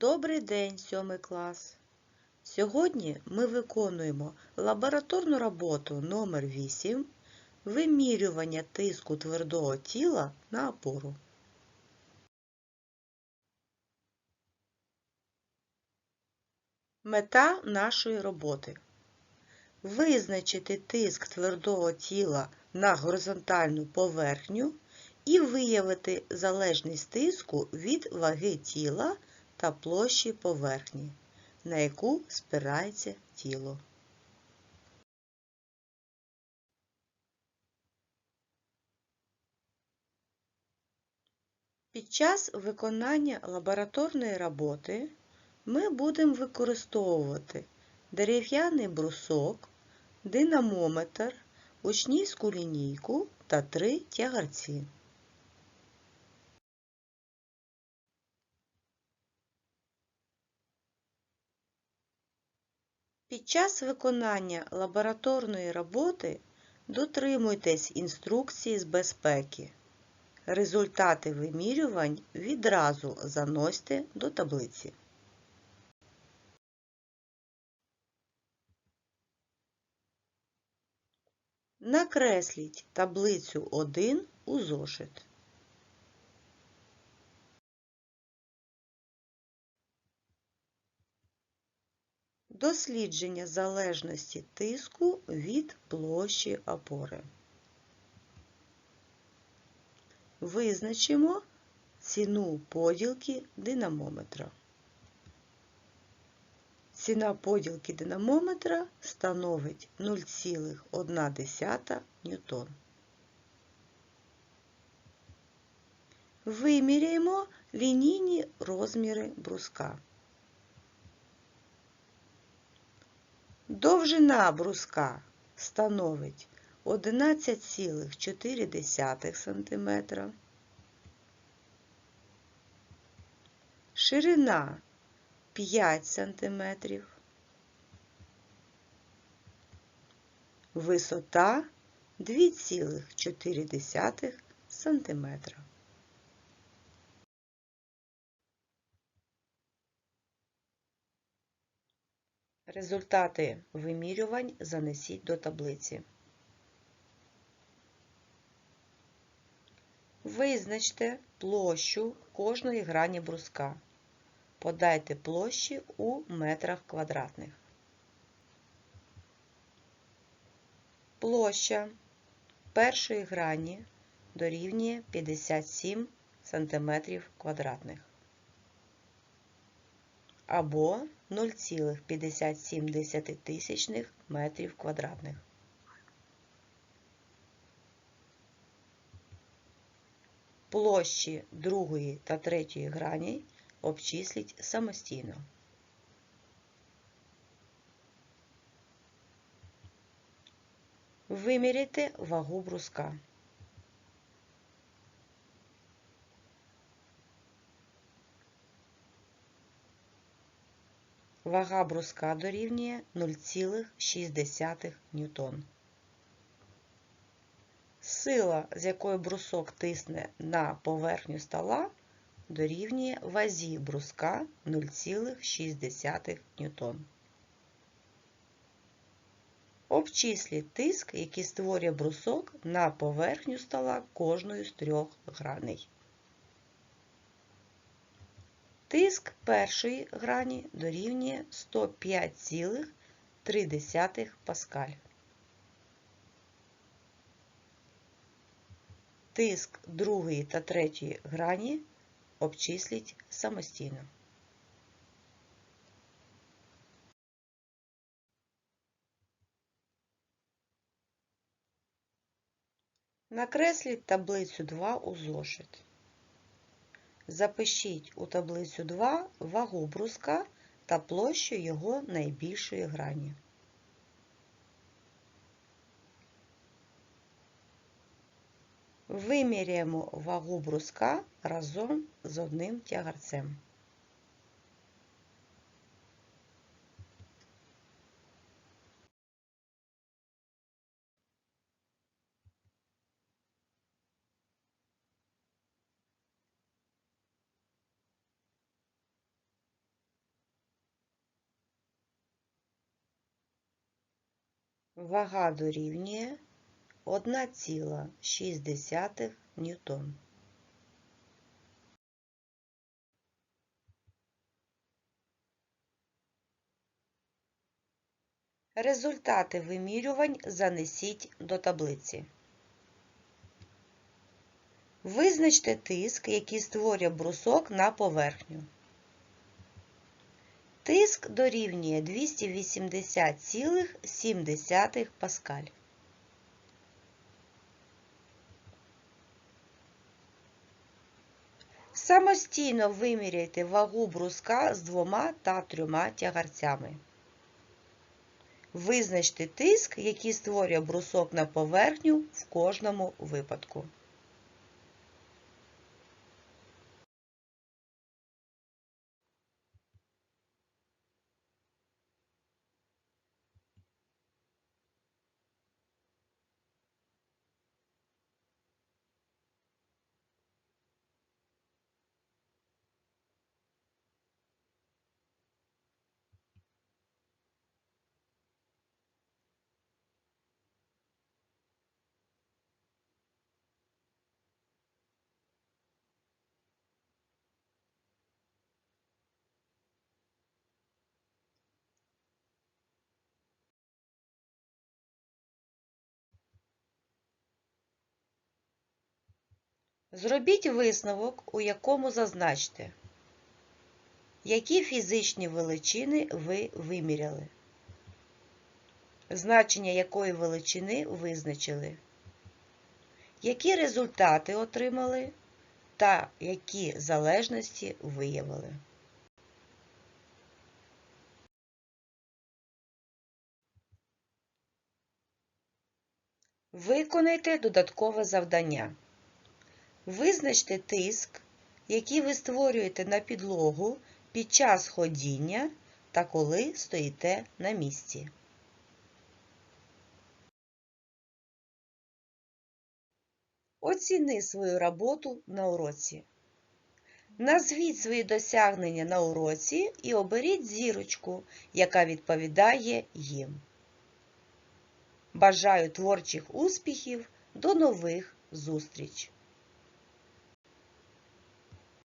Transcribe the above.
Добрий день, сьомий клас! Сьогодні ми виконуємо лабораторну роботу номер 8 вимірювання тиску твердого тіла на опору. Мета нашої роботи визначити тиск твердого тіла на горизонтальну поверхню і виявити залежність тиску від ваги тіла та площі поверхні, на яку спирається тіло. Під час виконання лабораторної роботи ми будемо використовувати дерев'яний брусок, динамометр, учнівську лінійку та три тягарці. Під час виконання лабораторної роботи дотримуйтесь інструкції з безпеки. Результати вимірювань відразу заносьте до таблиці. Накресліть таблицю 1 у зошит. Дослідження залежності тиску від площі опори. Визначимо ціну поділки динамометра. Ціна поділки динамометра становить 0,1 ньютон. Виміряємо лінійні розміри бруска. Довжина бруска становить 11,4 см, ширина 5 см, висота 2,4 см. Результати вимірювань занесіть до таблиці. Визначте площу кожної грані бруска. Подайте площі у метрах квадратних. Площа першої грані дорівнює 57 см квадратних або 0,57 тисячних метрів квадратних. Площі другої та третьої грані обчисліть самостійно. Виміряйте вагу бруска. Вага бруска дорівнює 0,6 ньютон. Сила, з якою брусок тисне на поверхню стола, дорівнює вазі бруска 0,6 ньютон. Обчисліть тиск, який створює брусок на поверхню стола кожної з трьох граней. Тиск першої грані дорівнює 105,3 паскаль. Тиск другої та третьої грані обчисліть самостійно. Накресліть таблицю 2 у зошит. Запишіть у таблицю 2 вагу бруска та площу його найбільшої грані. Виміряємо вагу бруска разом з одним тягарцем. Вага дорівнює 1,6 ньютон. Результати вимірювань занесіть до таблиці. Визначте тиск, який створює брусок на поверхню. Тиск дорівнює 280,7 паскаль. Самостійно виміряйте вагу бруска з двома та трьома тягарцями. Визначте тиск, який створює брусок на поверхню в кожному випадку. Зробіть висновок, у якому зазначте, які фізичні величини ви виміряли, значення якої величини визначили, які результати отримали та які залежності виявили. Виконайте додаткове завдання. Визначте тиск, який ви створюєте на підлогу під час ходіння та коли стоїте на місці. Оціни свою роботу на уроці. Назвіть свої досягнення на уроці і оберіть зірочку, яка відповідає їм. Бажаю творчих успіхів! До нових зустріч!